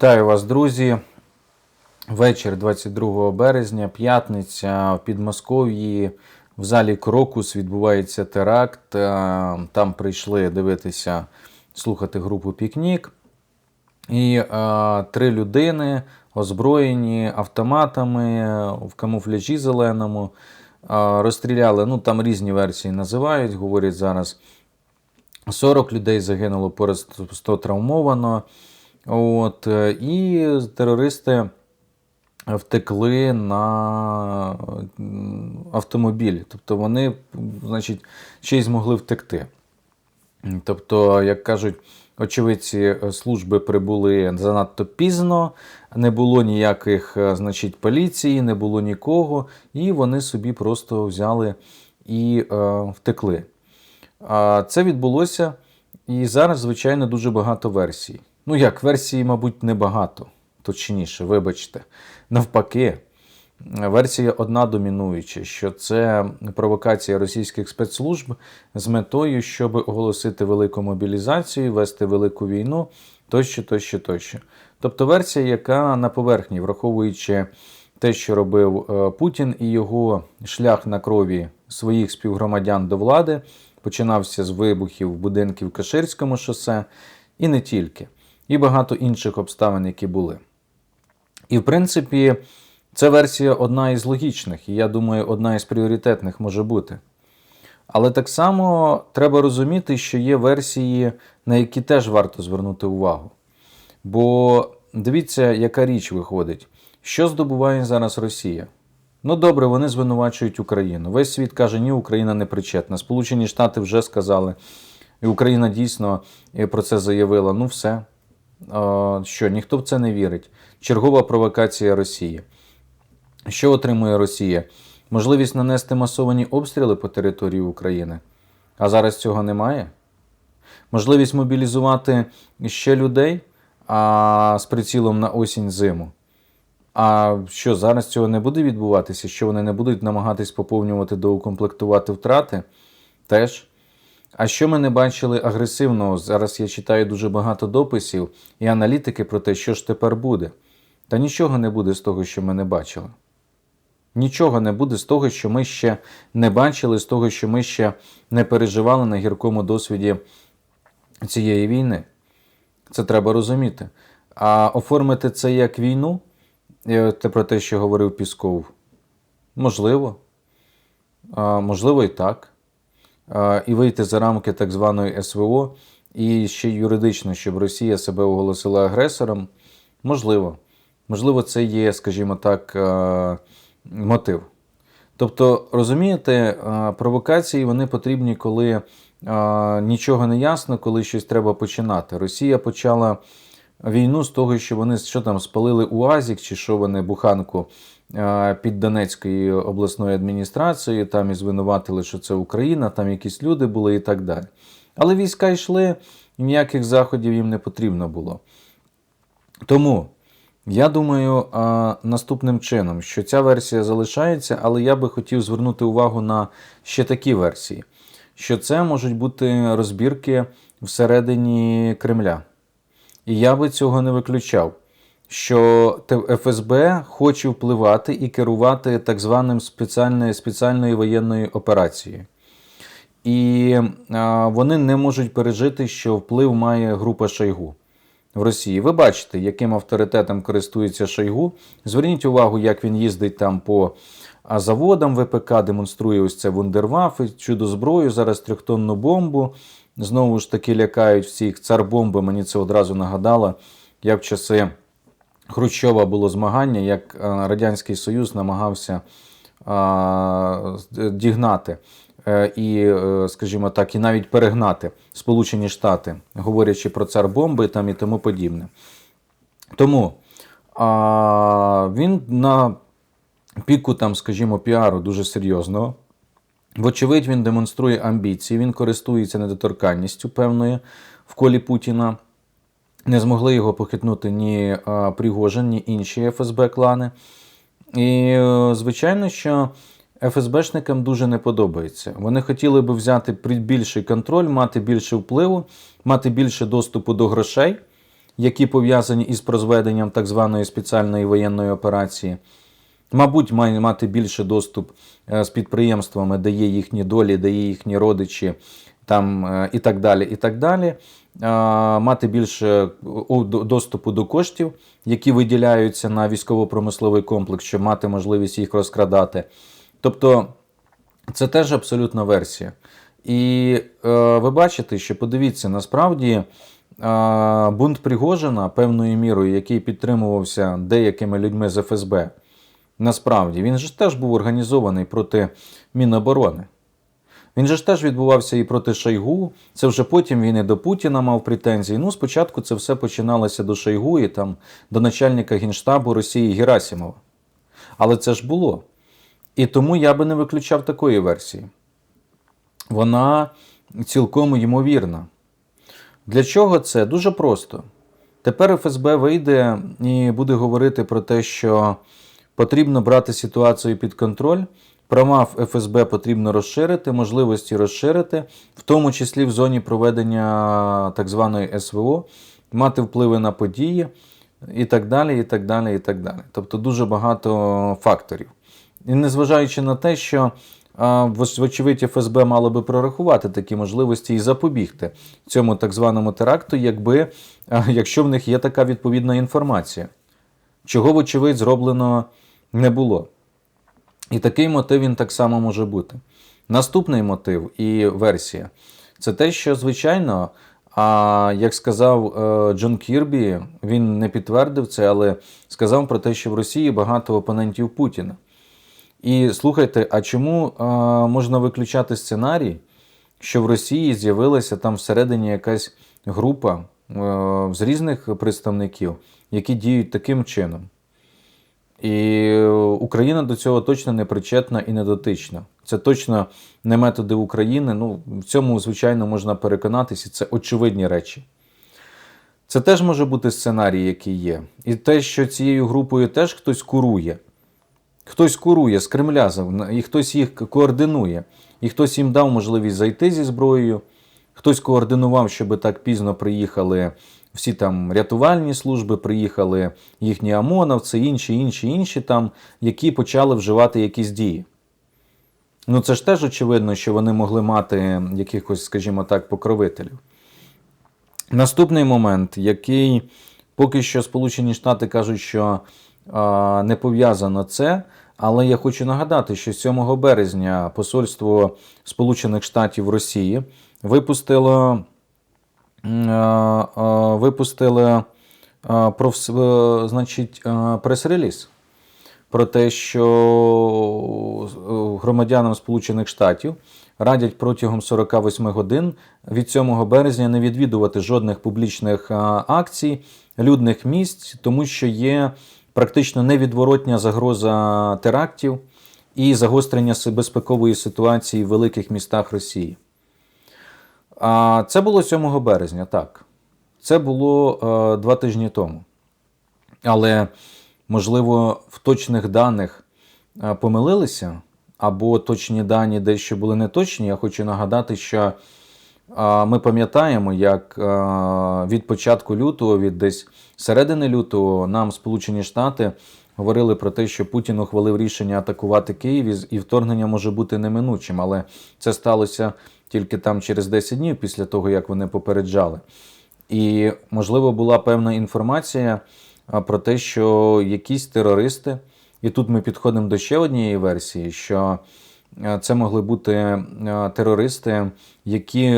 Вітаю вас, друзі. Вечір 22 березня, п'ятниця в Підмосков'ї в залі Крокус відбувається теракт. Е, Там прийшли дивитися, слухати групу Пікнік. І е, три людини озброєні автоматами в камуфляжі зеленому. е, розстріляли, ну там різні версії називають, говорять зараз. 40 людей загинуло, понад 100 травмовано. От, е, і терористи втекли на м, автомобіль. Тобто вони, значить, ще й змогли втекти. Тобто, як кажуть, очевидці е, служби прибули занадто пізно, не було ніяких, е, значить, поліції, не було нікого, і вони собі просто взяли і е, втекли. Це відбулося, і зараз, звичайно, дуже багато версій. Ну як, версій, мабуть, небагато, точніше, вибачте. Навпаки, версія одна домінуюча, що це провокація російських спецслужб з метою, щоб оголосити велику мобілізацію, вести велику війну, тощо, тощо, тощо. Тобто версія, яка на поверхні, враховуючи те, що робив е, Путін і його шлях на крові своїх співгромадян до влади, починався з вибухів будинків в Каширському шосе, і не тільки, і багато інших обставин, які були. І в принципі, це версія одна із логічних, і я думаю, одна із пріоритетних може бути. Але так само треба розуміти, що є версії, на які теж варто звернути увагу. Бо дивіться, яка річ виходить. Що здобуває зараз Росія? Ну добре, вони звинувачують Україну. Весь світ каже, ні, Україна не причетна. Сполучені Штати вже сказали, і Україна дійсно е, про це заявила. Ну все. Що, ніхто в це не вірить. Чергова провокація Росії. Що отримує Росія? Можливість нанести масовані обстріли по території України. А зараз цього немає. Можливість мобілізувати ще людей а, з прицілом на осінь зиму. А що зараз цього не буде відбуватися? Що вони не будуть намагатись поповнювати доукомплектувати втрати? Теж. А що ми не бачили агресивного? Зараз я читаю дуже багато дописів і аналітики про те, що ж тепер буде. Та нічого не буде з того, що ми не бачили. Нічого не буде з того, що ми ще не бачили, з того, що ми ще не переживали на гіркому досвіді цієї війни. Це треба розуміти. А оформити це як війну, е, те про те, що говорив Пісков, можливо. А, можливо, і так. І вийти за рамки так званої СВО, і ще юридично, щоб Росія себе оголосила агресором, можливо. Можливо, це є, скажімо так, мотив. Тобто, розумієте, провокації вони потрібні, коли нічого не ясно, коли щось треба починати. Росія почала війну з того, що вони що там спалили УАЗік, чи що вони буханку під Донецькою обласною адміністрацією, там і звинуватили, що це Україна, там якісь люди були і так далі. Але війська йшли, і ніяких заходів їм не потрібно було. Тому. Я думаю наступним чином, що ця версія залишається, але я би хотів звернути увагу на ще такі версії, що це можуть бути розбірки всередині Кремля. І я би цього не виключав, що ФСБ хоче впливати і керувати так званим спеціальною, спеціальною воєнною операцією. І а, вони не можуть пережити, що вплив має група Шойгу в Росії. Ви бачите, яким авторитетом користується Шойгу. Зверніть увагу, як він їздить там по заводам ВПК, демонструє ось це вундервафи, чудо зброю, зараз трьохтонну бомбу. Знову ж таки лякають всіх. Цар бомби, мені це одразу нагадало, як в часи Хрущова було змагання, як Радянський Союз намагався дігнати е, і, е, скажімо так, і навіть перегнати Сполучені Штати, говорячи про цар бомби там і тому подібне. Тому а, він на піку, там, скажімо, піару дуже серйозного. Вочевидь, він демонструє амбіції, він користується недоторканністю певною в колі Путіна. Не змогли його похитнути ні Пригожин, ні інші ФСБ-клани. І, е, звичайно, що ФСБшникам дуже не подобається. Вони хотіли би взяти більший контроль, мати більше впливу, мати більше доступу до грошей, які пов'язані із розведенням так званої спеціальної воєнної операції. Мабуть, має мати більше доступ е, з підприємствами, де є їхні долі, де є їхні родичі, там е, і так далі. і так далі. Е, Мати більше доступу до коштів, які виділяються на військово-промисловий комплекс, щоб мати можливість їх розкрадати. Тобто це теж абсолютна версія. І е, ви бачите, що подивіться, насправді е, бунт Пригожина певною мірою, який підтримувався деякими людьми з ФСБ, насправді він же ж теж був організований проти Міноборони. Він же ж теж відбувався і проти Шойгу. Це вже потім він і до Путіна мав претензії. Ну, спочатку це все починалося до Шойгу і там до начальника Генштабу Росії Герасимова. Але це ж було. І тому я би не виключав такої версії. Вона цілком ймовірна. Для чого це? Дуже просто. Тепер ФСБ вийде і буде говорити про те, що потрібно брати ситуацію під контроль. Права в ФСБ потрібно розширити, можливості розширити, в тому числі в зоні проведення так званої СВО, мати впливи на події і так далі. і так далі, і так далі. Тобто дуже багато факторів. І незважаючи на те, що вочевидь ФСБ мало би прорахувати такі можливості і запобігти цьому так званому теракту, якби, якщо в них є така відповідна інформація, чого, вочевидь, зроблено не було. І такий мотив він так само може бути. Наступний мотив і версія це те, що, звичайно, а, як сказав е, Джон Кірбі, він не підтвердив це, але сказав про те, що в Росії багато опонентів Путіна. І слухайте, а чому а, можна виключати сценарій, що в Росії з'явилася там всередині якась група е, з різних представників, які діють таким чином? І Україна до цього точно не причетна і не дотична. Це точно не методи України. Ну, в цьому, звичайно, можна переконатися, це очевидні речі. Це теж може бути сценарій, який є. І те, що цією групою теж хтось курує. Хтось курує з Кремля, і хтось їх координує, і хтось їм дав можливість зайти зі зброєю, хтось координував, щоб так пізно приїхали всі там рятувальні служби, приїхали їхні ОМОНовці, інші, інші, інші там, які почали вживати якісь дії. Ну це ж теж очевидно, що вони могли мати якихось, скажімо так, покровителів. Наступний момент, який поки що Сполучені Штати кажуть, що а, не пов'язано це. Але я хочу нагадати, що 7 березня Посольство Сполучених Штатів Росії випустило, м, а, а, випустило а, про, е, значить, прес-реліз про те, що е, громадянам Сполучених Штатів радять протягом 48 годин від 7 березня не відвідувати жодних публічних акцій, людних місць, тому що є практично невідворотня загроза терактів і загострення безпекової ситуації в великих містах Росії. А це було 7 березня, так. Це було е, два тижні тому. Але, можливо, в точних даних е, помилилися, або точні дані дещо були неточні. Я хочу нагадати, що е, ми пам'ятаємо, як від початку лютого, від десь середини лютого, нам Сполучені Штати говорили про те, що Путін ухвалив рішення атакувати Київ і вторгнення може бути неминучим. Але це сталося тільки там через 10 днів після того, як вони попереджали. І, можливо, була певна інформація про те, що якісь терористи, і тут ми підходимо до ще однієї версії, що це могли бути терористи, які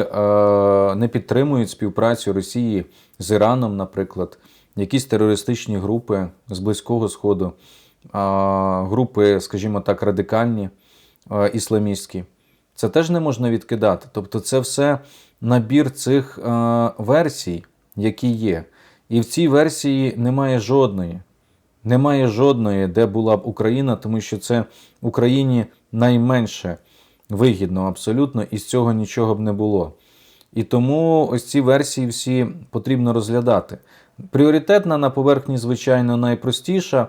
не підтримують співпрацю Росії з Іраном, наприклад, якісь терористичні групи з Близького Сходу, групи, скажімо так, радикальні, ісламістські. Це теж не можна відкидати. Тобто, це все набір цих версій, які є. І в цій версії немає жодної. Немає жодної, де була б Україна, тому що це Україні найменше вигідно абсолютно, і з цього нічого б не було. І тому ось ці версії всі потрібно розглядати. Пріоритетна на поверхні, звичайно, найпростіша,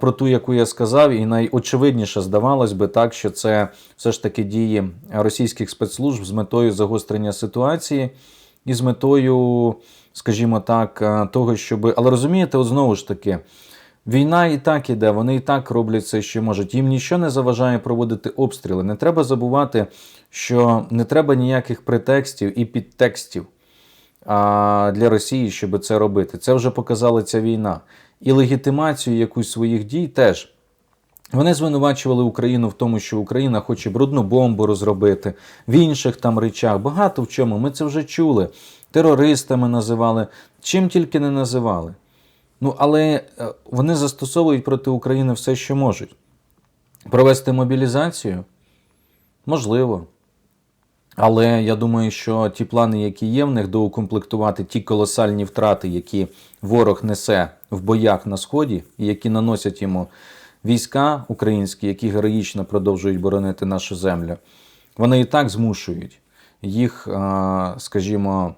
про ту, яку я сказав, і найочевидніше здавалось би так, що це все ж таки дії російських спецслужб з метою загострення ситуації і з метою, скажімо так, е, того, щоб. Але розумієте, от знову ж таки, війна і так іде, вони і так роблять все, що можуть. Їм нічого не заважає проводити обстріли. Не треба забувати, що не треба ніяких претекстів і підтекстів для Росії, щоб це робити. Це вже показала ця війна. І легітимацію якусь своїх дій теж. Вони звинувачували Україну в тому, що Україна хоче брудну бомбу розробити, в інших там речах. Багато в чому. Ми це вже чули. Терористами називали, чим тільки не називали. Ну, але е, вони застосовують проти України все, що можуть. Провести мобілізацію? Можливо. Але я думаю, що ті плани, які є в них, доукомплектувати ті колосальні втрати, які ворог несе в боях на сході, і які наносять йому війська українські, які героїчно продовжують боронити нашу землю, вони і так змушують їх, скажімо,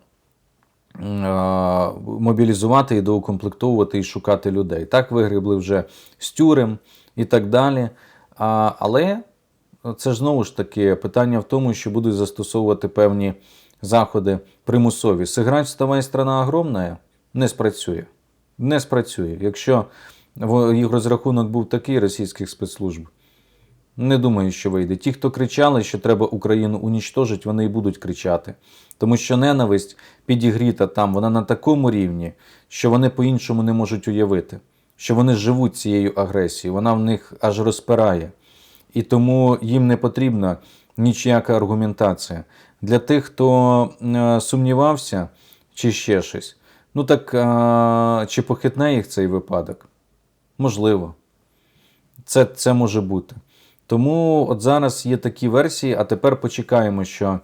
мобілізувати і доукомплектовувати і шукати людей. Так вигрібли вже з тюрем і так далі. Але це ж знову ж таки питання в тому, що будуть застосовувати певні заходи примусові. Сыграть «Вставай, страна огромна» не спрацює. Не спрацює. Якщо їх розрахунок був такий російських спецслужб, не думаю, що вийде. Ті, хто кричали, що треба Україну унічтожити, вони і будуть кричати. Тому що ненависть підігріта там, вона на такому рівні, що вони по-іншому не можуть уявити, що вони живуть цією агресією, вона в них аж розпирає. І тому їм не потрібна ніяка аргументація. Для тих, хто е, сумнівався чи ще щось, ну так е, чи похитне їх цей випадок? Можливо. Це, це може бути. Тому от зараз є такі версії, а тепер почекаємо, що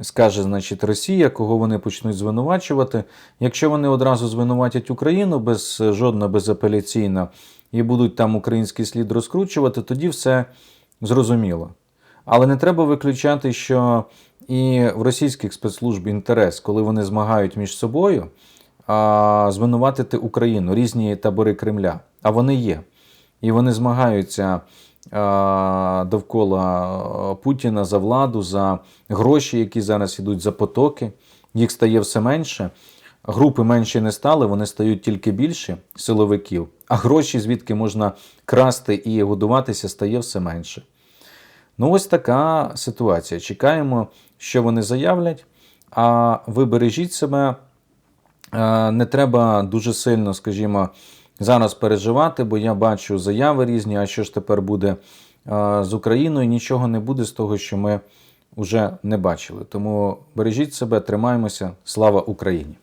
скаже значить, Росія, кого вони почнуть звинувачувати. Якщо вони одразу звинуватять Україну без жодна безапеляційна і будуть там український слід розкручувати, тоді все зрозуміло. Але не треба виключати, що і в російських спецслужб інтерес, коли вони змагають між собою, а, звинуватити Україну, різні табори Кремля. А вони є. І вони змагаються а, довкола Путіна за владу, за гроші, які зараз йдуть, за потоки. Їх стає все менше. Групи менші не стали, вони стають тільки більше силовиків, а гроші, звідки можна красти і годуватися, стає все менше. Ну, ось така ситуація. Чекаємо, що вони заявлять. А ви бережіть себе. Е, Не треба дуже сильно, скажімо, зараз переживати, бо я бачу заяви різні. А що ж тепер буде е, з Україною? Нічого не буде з того, що ми вже не бачили. Тому бережіть себе, тримаємося. Слава Україні!